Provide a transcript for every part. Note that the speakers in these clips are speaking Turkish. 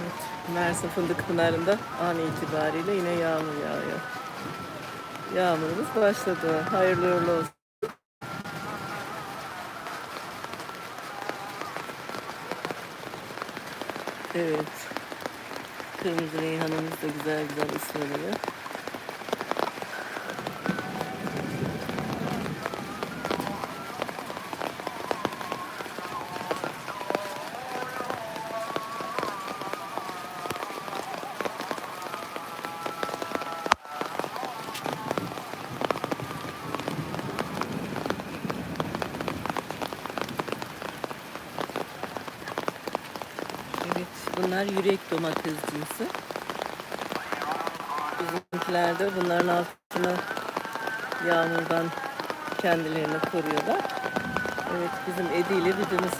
Evet, Mersin Fındık Pınarı'nda an itibariyle yine yağmur yağıyor. Yağmurumuz başladı. Hayırlı uğurlu olsun. Evet. Kırmızı reyhanımız da güzel güzel ıslanıyor. Evet, bunlar yürek domates cinsi. Bizimkiler de bunların altına yağmurdan kendilerini koruyorlar. Evet, bizim Edi ile bizimiz.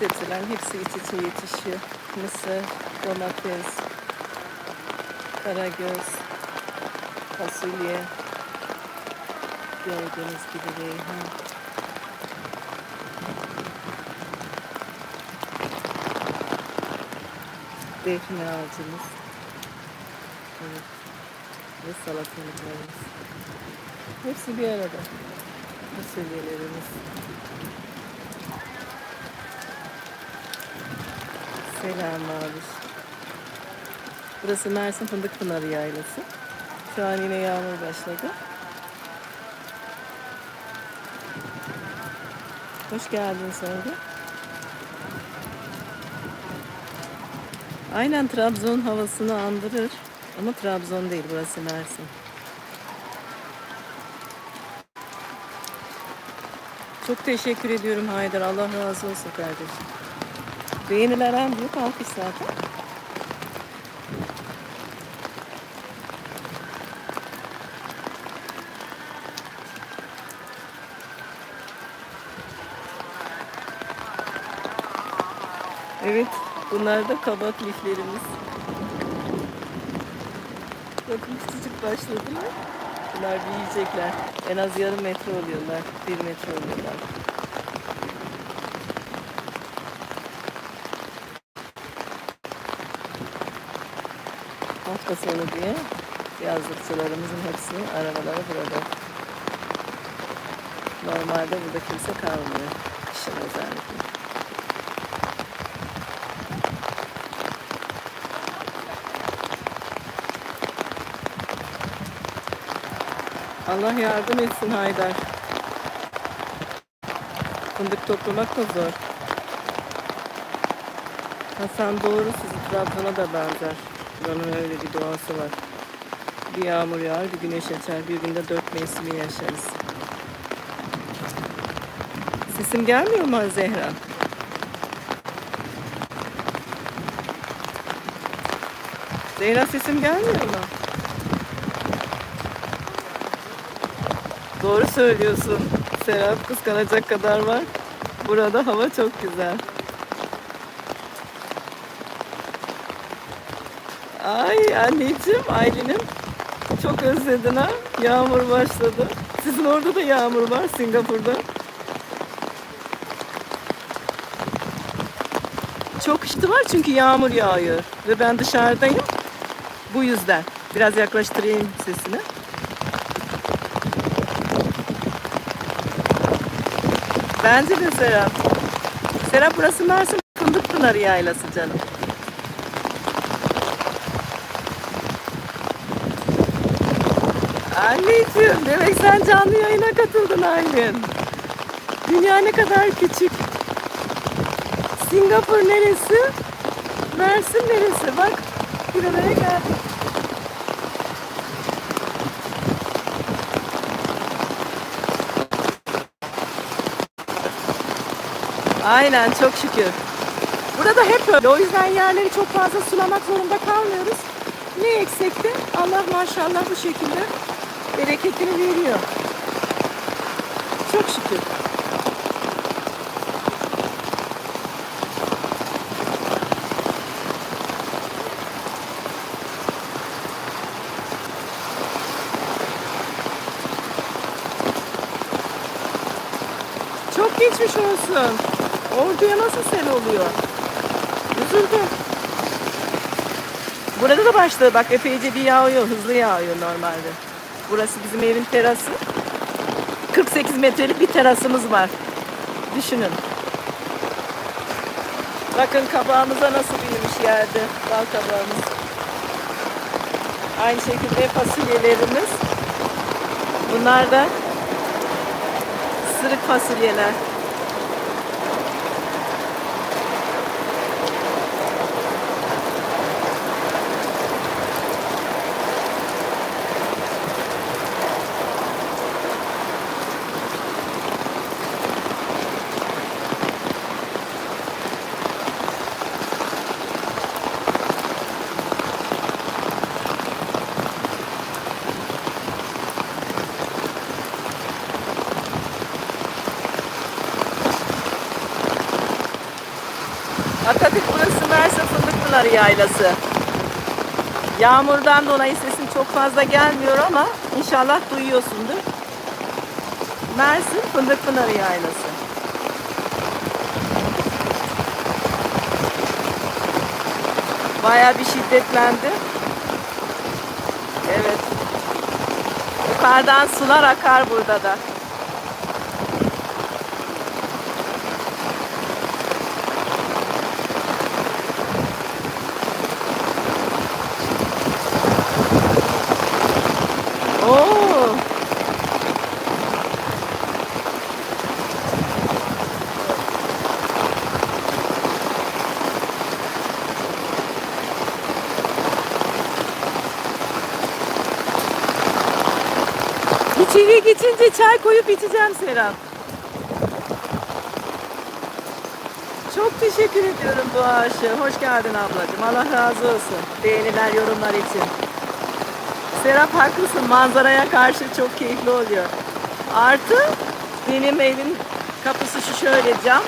Sebzelerin hepsi iç içe yetişiyor. Mısır, domates, karagöz, fasulye, gördüğünüz gibi reyhan. Defne ağacımız. Evet. Ve salatalıklarımız. Hepsi bir arada. Fasulyelerimiz. Selam abi. Burası Mersin Fındık Pınarı Yaylası. Şu an yine yağmur başladı. Hoş geldin Songül. Aynen Trabzon havasını andırır. Ama Trabzon değil burası Mersin. Çok teşekkür ediyorum Haydar. Allah razı olsun kardeşim. Beğeniler en büyük alkış zaten. Evet, bunlar da kabak liflerimiz. Bakın küçücük başladılar. Bunlar büyüyecekler. En az yarım metre oluyorlar. Bir metre oluyorlar. Sonu diye yazlıkçılarımızın hepsinin arabaları burada. Normalde burada kimse kalmıyor. Kışın özellikle. Allah yardım etsin Haydar. Fındık toplamak da zor. Hasan doğru sizi Trabzon'a da benzer. Buranın öyle bir doğası var. Bir yağmur yağar, bir güneş açar. Bir günde dört mevsimi yaşarız. Sesim gelmiyor mu Zehra? Zehra sesim gelmiyor mu? Doğru söylüyorsun. Serap kıskanacak kadar var. Burada hava çok güzel. Ay anneciğim, Aylin'im. Çok özledin ha. Yağmur başladı. Sizin orada da yağmur var Singapur'da. Çok ışıtı var çünkü yağmur yağıyor. Ve ben dışarıdayım. Bu yüzden. Biraz yaklaştırayım sesini. Bence de Serap. Serap burası Mersin Fındık Pınarı Yaylası canım. Anneciğim demek sen canlı yayına katıldın Aylin. Dünya ne kadar küçük. Singapur neresi? Mersin neresi? Bak buralara geldik. Aynen çok şükür. Burada hep öyle. O yüzden yerleri çok fazla sulamak zorunda kalmıyoruz. Ne eksekti Allah maşallah bu şekilde bereketini veriyor. Çok şükür. Çok geçmiş olsun. Orduya nasıl sel oluyor? Üzüldüm. Burada da başladı. Bak epeyce bir yağıyor. Hızlı yağıyor normalde. Burası bizim evin terası. 48 metrelik bir terasımız var. Düşünün. Bakın kabağımıza nasıl büyümüş yerde. Bal kabağımız. Aynı şekilde fasulyelerimiz. Bunlar da sırık fasulyeler. Atatürk burası Mersin Fındıkpınarı Yaylası. Yağmurdan dolayı sesim çok fazla gelmiyor ama inşallah duyuyorsundur. Mersin Fındıkpınarı Yaylası. Bayağı bir şiddetlendi. Evet. Yukarıdan sular akar burada da. İçeri geçince çay koyup içeceğim Serap. Çok teşekkür ediyorum bu aşı. Hoş geldin ablacığım. Allah razı olsun. Beğeniler, yorumlar için. Serap haklısın. Manzaraya karşı çok keyifli oluyor. Artı benim evin kapısı şu şöyle cam.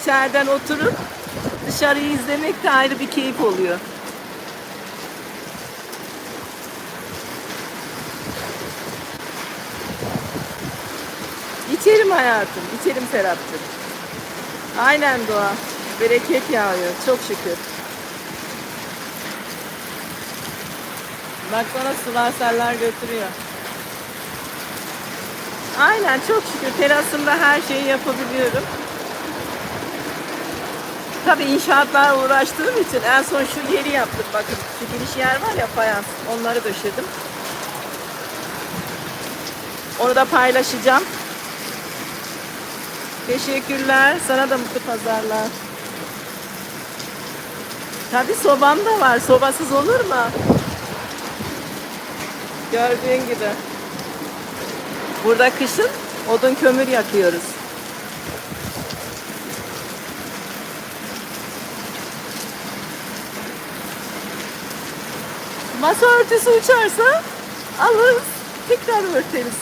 İçeriden oturup dışarıyı izlemek de ayrı bir keyif oluyor. İçerim hayatım. içerim Serapcığım. Aynen Doğa. Bereket yağıyor. Çok şükür. Bak bana sular seller götürüyor. Aynen çok şükür terasımda her şeyi yapabiliyorum. Tabii inşaatlar uğraştığım için en son şu yeri yaptık bakın. Şu giriş yer var ya fayans. Onları döşedim. Onu da paylaşacağım. Teşekkürler. Sana da mutlu pazarlar. Tabii sobam da var. Sobasız olur mu? Gördüğün gibi. Burada kışın odun kömür yakıyoruz. Masa örtüsü uçarsa alırız, tekrar örteriz.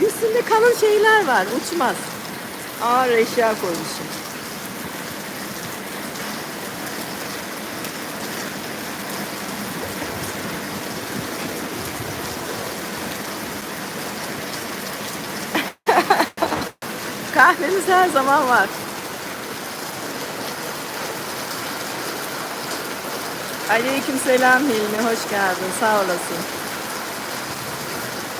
Üstünde kalın şeyler var, uçmaz. Ağır eşya koymuşum. Kahvemiz her zaman var. Aleyküm selam Hilmi, hoş geldin, sağ olasın.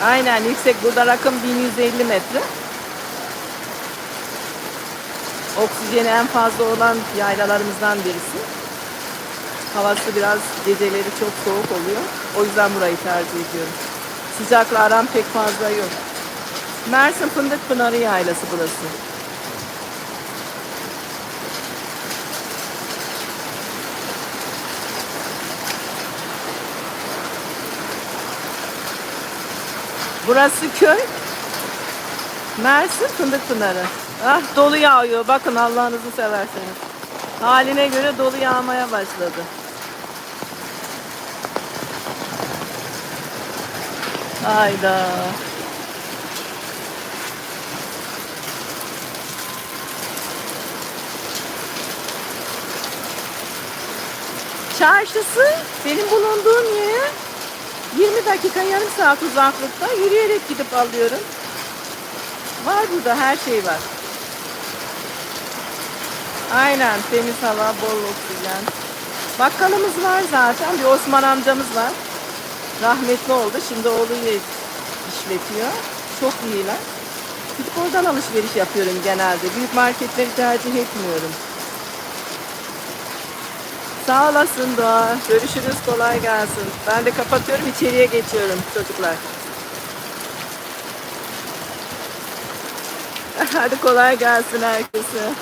Aynen, yüksek. Burada rakım 1150 metre. Oksijeni en fazla olan yaylalarımızdan birisi. Havası biraz geceleri çok soğuk oluyor. O yüzden burayı tercih ediyorum. Sıcakla aram pek fazla yok. Mersin Fındık Pınarı Yaylası burası. Burası köy. Mersin Fındık Pınarı. Ah dolu yağıyor. Bakın Allah'ınızı severseniz. Haline göre dolu yağmaya başladı. Hayda. Çarşısı benim bulunduğum yere 20 dakika yarım saat uzaklıkta yürüyerek gidip alıyorum. Var burada her şey var. Aynen temiz hava, bol oksijen. Bakkalımız var zaten. Bir Osman amcamız var. Rahmetli oldu. Şimdi oğluyla işletiyor. Çok iyiler. Gidip oradan alışveriş yapıyorum genelde. Büyük marketleri tercih etmiyorum. Sağ olasın Doğa. Görüşürüz. Kolay gelsin. Ben de kapatıyorum. içeriye geçiyorum çocuklar. Hadi kolay gelsin herkese.